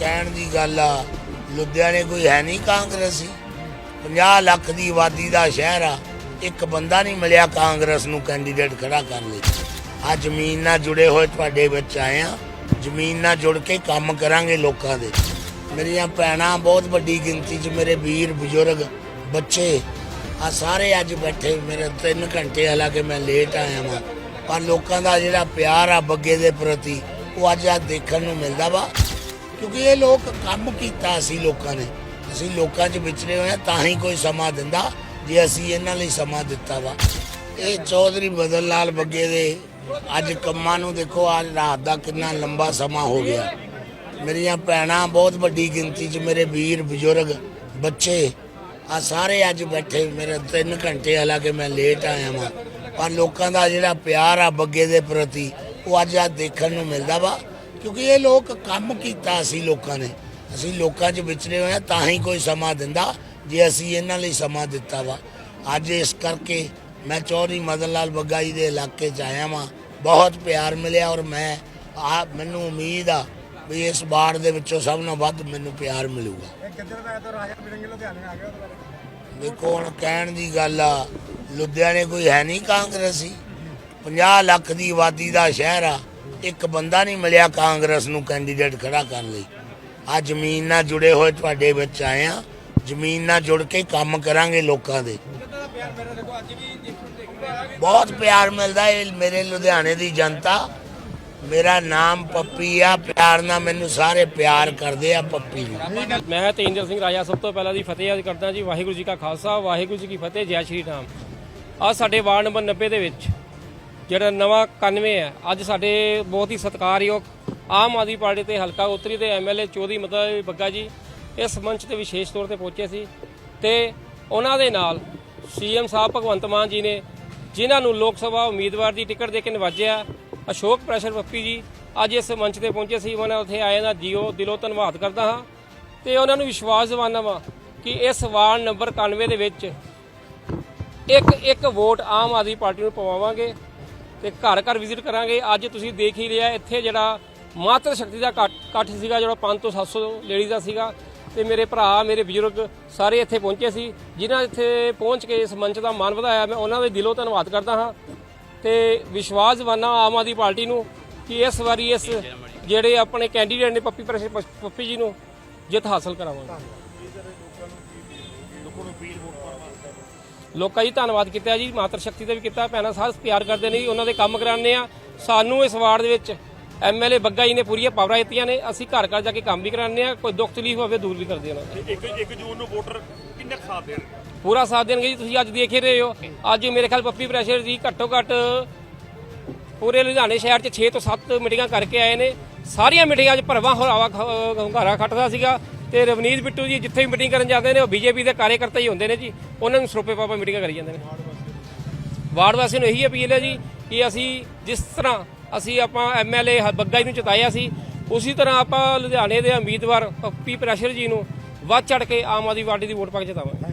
ਕਹਿਣ ਦੀ ਗੱਲ ਆ, ਲੁਧਿਆਣੇ ਕੋਈ ਹੈ ਨਹੀਂ ਕਾਂਗਰਸੀ। 50 ਲੱਖ ਦੀ ਆਬਾਦੀ ਦਾ ਸ਼ਹਿਰ ਆ, ਇੱਕ ਬੰਦਾ ਨਹੀਂ ਮਿਲਿਆ ਕਾਂਗਰਸ ਨੂੰ ਕੈਂਡੀਡੇਟ ਖੜਾ ਕਰਨ ਲਈ। ਆ ਜ਼ਮੀਨ ਨਾਲ ਜੁੜੇ ਹੋਏ ਤੁਹਾਡੇ ਵਿੱਚ ਆਏ ਆ, ਜ਼ਮੀਨ ਨਾਲ ਜੁੜ ਕੇ ਕੰਮ ਕਰਾਂਗੇ ਲੋਕਾਂ ਦੇ। ਮੇਰੀਆਂ ਭੈਣਾਂ ਬਹੁਤ ਵੱਡੀ ਗਿਣਤੀ 'ਚ ਮੇਰੇ ਵੀਰ, ਬਜ਼ੁਰਗ, ਬੱਚੇ ਆ ਸਾਰੇ ਅੱਜ ਬੈਠੇ, ਮੇਰੇ 3 ਘੰਟੇ ਹਾਲਾਂਕਿ ਮੈਂ ਲੇਟ ਆਇਆ ਵਾਂ, ਪਰ ਲੋਕਾਂ ਦਾ ਜਿਹੜਾ ਪਿਆਰ ਆ ਬੱਗੇ ਦੇ ਪ੍ਰਤੀ, ਉਹ ਅੱਜ ਆ ਦੇਖਣ ਨੂੰ ਮਿਲਦਾ ਵਾ। ਕਿਉਂਕਿ ਇਹ ਲੋਕ ਕੰਮ ਕੀਤਾ ਅਸੀਂ ਲੋਕਾਂ ਨੇ। ਅਸੀਂ ਲੋਕਾਂ 'ਚ ਵਿਚਰੇ ਹੋਏ ਤਾਂ ਹੀ ਕੋਈ ਸਮਾਂ ਦਿੰਦਾ, ਜੇ ਅਸੀਂ ਇਹਨਾਂ ਲਈ ਸਮਾਂ ਦਿੱਤਾ ਵਾ। ਇਹ ਚੌਧਰੀ ਬਦਲ ਲਾਲ ਬੱਗੇ ਦੇ ਅੱਜ ਕੰਮਾਂ ਨੂੰ ਦੇਖੋ, ਅੱਜ ਰਾਤ ਦਾ ਕਿੰਨਾ ਲੰਬਾ ਸਮਾਂ ਹੋ ਗਿਆ। ਮੇਰੀਆਂ ਭੈਣਾਂ ਬਹੁਤ ਵੱਡੀ ਗਿਣਤੀ 'ਚ ਮੇਰੇ ਵੀਰ, ਬਜ਼ੁਰਗ, ਬੱਚੇ ਆ ਸਾਰੇ ਅੱਜ ਬੈਠੇ, ਮੇਰੇ 3 ਘੰਟੇ ਹਾਲਾਂਕਿ ਮੈਂ ਲੇਟ ਆਇਆ ਵਾਂ। ਪਰ ਲੋਕਾਂ ਦਾ ਜਿਹੜਾ ਪਿਆਰ ਆ ਬੱਗੇ ਦੇ ਪ੍ਰਤੀ, ਉਹ ਅੱਜ ਆ ਦੇਖਣ ਨੂੰ ਮਿਲਦਾ ਵਾ। ਕਿਉਂਕਿ ਇਹ ਲੋਕ ਕੰਮ ਕੀਤਾ ਅਸੀਂ ਲੋਕਾਂ ਨੇ। ਅਸੀਂ ਲੋਕਾਂ 'ਚ ਵਿਚਰੇ ਹੋਏ ਆ ਤਾਂ ਹੀ ਕੋਈ ਸਮਾਂ ਦਿੰਦਾ ਜੇ ਅਸੀਂ ਇਹਨਾਂ ਲਈ ਸਮਾਂ ਦਿੱਤਾ ਵਾ। ਅੱਜ ਇਸ ਕਰਕੇ ਮੈਂ ਚੌਧਰੀ ਮਦਨ ਲਾਲ ਬੱਗਾ ਜੀ ਦੇ ਇਲਾਕੇ 'ਚ ਆਇਆ ਵਾਂ। ਬਹੁਤ ਪਿਆਰ ਮਿਲਿਆ ਔਰ ਮੈਂ ਆ ਮੈਨੂੰ ਉਮੀਦ ਆ ਵੀ ਇਸ ਵਾਰਡ ਦੇ ਵਿੱਚੋਂ ਸਭ ਨਾਲੋਂ ਵੱਧ ਮੈਨੂੰ ਪਿਆਰ ਮਿਲੂਗਾ। ਦੇਖੋ ਹੁਣ ਕਹਿਣ ਦੀ ਗੱਲ ਆ ਲੁਧਿਆਣੇ ਕੋਈ ਹੈ ਨਹੀਂ ਕਾਂਗਰਸੀ? 50 ਲੱਖ ਦੀ ਆਬਾਦੀ ਦਾ ਸ਼ਹਿਰ ਆ। ਇੱਕ ਬੰਦਾ ਨਹੀਂ ਮਿਲਿਆ ਕਾਂਗਰਸ ਨੂੰ ਕੈਂਡੀਡੇਟ ਖੜਾ ਕਰਨ ਲਈ। ਆ ਜ਼ਮੀਨ ਨਾਲ ਜੁੜੇ ਹੋਏ ਤੁਹਾਡੇ ਵਿੱਚ ਆਏ ਆ। ਜ਼ਮੀਨ ਨਾਲ ਜੁੜ ਕੇ ਕੰਮ ਕਰਾਂਗੇ ਲੋਕਾਂ ਦੇ। ਬਹੁਤ ਪਿਆਰ ਮਿਲਦਾ ਹੈ ਮੇਰੇ ਲੁਧਿਆਣੇ ਦੀ ਜਨਤਾ। ਮੇਰਾ ਨਾਮ ਪੱਪੀ ਆ। ਪਿਆਰ ਨਾਲ ਮੈਨੂੰ ਸਾਰੇ ਪਿਆਰ ਕਰਦੇ ਆ ਪੱਪੀ ਨੂੰ। ਮੈਂ ਤੇਂਦਰ ਸਿੰਘ ਰਾਜਾ ਸਭ ਤੋਂ ਪਹਿਲਾਂ ਦੀ ਫਤਿਹ ਕਰਦਾ ਜੀ। ਵਾਹਿਗੁਰੂ ਜੀ ਕਾ ਖਾਲਸਾ, ਵਾਹਿਗੁਰੂ ਜੀ ਕੀ ਫਤਿਹ। ਜੈ ਸ਼੍ਰੀ ਰਾਮ। ਆ ਸਾਡੇ ਵਾਰਡ ਨੰਬਰ 90 ਦੇ ਵਿੱਚ ਜਿਹੜਾ ਨਵਾਂ 91 ਹੈ, ਅੱਜ ਸਾਡੇ ਬਹੁਤ ਹੀ ਸਤਿਕਾਰਯੋਗ ਆਮ ਆਦਮੀ ਪਾਰਟੀ ਤੇ ਹਲਕਾ ਉਤਰੀ ਦੇ ਐਮਐਲਏ ਚੌਧਰੀ ਮਤਲਬ ਬੱਗਾ ਜੀ, ਇਸ ਮੰਚ ਤੇ ਵਿਸ਼ੇਸ਼ ਤੌਰ ਤੇ ਪਹੁੰਚੇ ਸੀ ਤੇ ਉਹਨਾਂ ਦੇ ਨਾਲ ਸੀਐਮ ਸਾਹਿਬ ਭਗਵੰਤ ਮਾਨ ਜੀ ਨੇ, ਜਿਨ੍ਹਾਂ ਨੂੰ ਲੋਕ ਸਭਾ ਉਮੀਦਵਾਰ ਦੀ ਟਿਕਟ ਦੇ ਕੇ ਨਵਾਜਿਆ, ਅਸ਼ੋਕ ਪ੍ਰੈਸ਼ਰ ਪੱਪੀ ਜੀ, ਅੱਜ ਇਸ ਮੰਚ ਤੇ ਪਹੁੰਚੇ ਸੀ, ਉਹਨਾਂ ਉੱਥੇ ਆਏ ਦਾ ਜੀਓ ਦਿਲੋਂ ਧੰਨਵਾਦ ਕਰਦਾ ਹਾਂ ਤੇ ਉਹਨਾਂ ਨੂੰ ਵਿਸ਼ਵਾਸ ਦਿਵਾਉਂਦਾ ਵਾਂ ਕਿ ਇਸ ਵਾਰਡ ਨੰਬਰ 91 ਦੇ ਵਿੱਚ ਇੱਕ ਇੱਕ ਵੋਟ ਆਮ ਆਦਮੀ ਪਾਰਟੀ ਨੂੰ ਪਵਾਵਾਂਗੇ। ਤੇ ਘਰ ਘਰ ਵਿਜ਼ਿਟ ਕਰਾਂਗੇ। ਅੱਜ ਤੁਸੀਂ ਦੇਖ ਹੀ ਲਿਆ ਇੱਥੇ ਜਿਹੜਾ ਮਾਤਰ ਸ਼ਕਤੀ ਦਾ ਇਕੱਠ ਸੀਗਾ ਜਿਹੜਾ 5 ਤੋਂ 700 ਲੇਡੀਜ਼ ਦਾ ਸੀਗਾ। ਤੇ ਮੇਰੇ ਭਰਾ ਮੇਰੇ ਬਜ਼ੁਰਗ ਸਾਰੇ ਇੱਥੇ ਪਹੁੰਚੇ ਸੀ ਜਿਨ੍ਹਾਂ ਇੱਥੇ ਪਹੁੰਚ ਕੇ ਇਸ ਮੰਚ ਦਾ ਮਾਣ ਵਧਾਇਆ। ਮੈਂ ਉਹਨਾਂ ਦੇ ਦਿਲੋਂ ਧੰਨਵਾਦ ਕਰਦਾ ਹਾਂ ਤੇ ਵਿਸ਼ਵਾਸ ਦਿਵਾਨਾ ਆਮ ਆਦਮੀ ਪਾਰਟੀ ਨੂੰ ਕਿ ਇਸ ਵਾਰੀ ਇਸ ਜਿਹੜੇ ਆਪਣੇ ਕੈਂਡੀਡੇਟ ਨੇ ਪੱਪੀ ਪੱਪੀ ਜੀ ਨੂੰ ਜਿੱਤ ਹਾਸਲ ਕਰਾਵਾਂਗੇ। ਲੋਕਾਂ ਜੀ ਧੰਨਵਾਦ ਕੀਤਾ ਜੀ ਮਾਤਰ ਸ਼ਕਤੀ ਦਾ ਵੀ ਕੀਤਾ। ਭੈਣਾਂ ਸਾਥ ਪਿਆਰ ਕਰਦੇ ਨੇ ਜੀ ਉਹਨਾਂ ਦੇ ਕੰਮ ਕਰਾਉਂਦੇ ਆ ਸਾਨੂੰ ਇਸ ਵਾਰਡ ਦੇ ਵਿੱਚ ਐਮਐਲਏ ਬੱਗਾ ਜੀ ਨੇ ਪੂਰੀਆਂ ਪਾਵਰਾਂ ਦਿੱਤੀਆਂ ਨੇ। ਅਸੀਂ ਘਰ ਘਰ ਜਾ ਕੇ ਕੰਮ ਵੀ ਕਰਾਉਂਦੇ ਆ ਕੋਈ ਦੁੱਖ ਤਕਲੀਫ ਹੋਵੇ ਦੂਰ ਵੀ ਕਰਦੇ ਉਹਨਾਂ ਦਾ ਇੱਕ ਇੱਕ ਜੂਨ ਨੂੰ ਵੋਟਰ ਕਿੰਨੇ ਸਾਥ ਦੇਣਗੇ? ਪੂਰਾ ਸਾਥ ਦੇਣਗੇ ਜੀ ਤੁਸੀਂ ਅੱਜ ਦੇਖ ਹੀ ਰਹੇ ਹੋ। ਅੱਜ ਮੇਰੇ ਖਿਆਲ ਪੱਪੀ ਪ੍ਰੈਸ਼ਰ ਜੀ ਘੱਟੋ ਘੱਟ ਪੂਰੇ ਲੁਧਿਆਣੇ ਸ਼ਹਿਰ 'ਚ 6 ਤੋਂ 7 ਮੀਟਿੰਗਾਂ ਕਰਕੇ ਆਏ ਨੇ। ਸਾਰੀਆਂ ਮੀਟਿੰਗਾਂ 'ਚ ਭਰਵਾਂ ਹੋਰਾਵਾ ਹੰਗਾਰਾ ਖੱਟਦਾ ਸੀਗਾ। ਤੇ ਰਵਨੀਤ ਬਿੱਟੂ ਜੀ ਜਿੱਥੇ ਵੀ ਮੀਟਿੰਗ ਕਰਨ ਜਾਂਦੇ ਨੇ, ਉਹ ਬੀਜੇਪੀ ਦੇ ਕਾਰਜਕਰਤਾ ਹੀ ਹੁੰਦੇ ਨੇ ਜੀ। ਉਹਨਾਂ ਨੂੰ ਸਰੋਪੇ ਪਾਪਾ ਮੀਟਿੰਗਾਂ ਕਰੀ ਜਾਂਦੇ ਨੇ। ਵਾਰਡ ਵਾਸੀਆਂ ਨੂੰ ਇਹੀ ਅਪੀਲ ਹੈ ਜੀ ਕਿ ਅਸੀਂ ਜਿਸ ਤਰ੍ਹਾਂ ਅਸੀਂ ਆਪਾਂ ਐਮਐਲਏ ਬੱਗਾ ਜੀ ਨੂੰ ਚਿਤਾਇਆ ਸੀ, ਉਸੇ ਤਰ੍ਹਾਂ ਆਪਾਂ ਲੁਧਿਆਣੇ ਦੇ ਉਮੀਦਵਾਰ ਪੱਪੀ ਪ੍ਰੈਸ਼ਰ ਜੀ ਨੂੰ ਵੱਧ ਚੜ ਕੇ ਆਮ ਆਦਮੀ ਪਾਰਟੀ ਦੀ ਵੋਟ ਪਾ ਕੇ ਜਿਤਾਵਾਂਗੇ।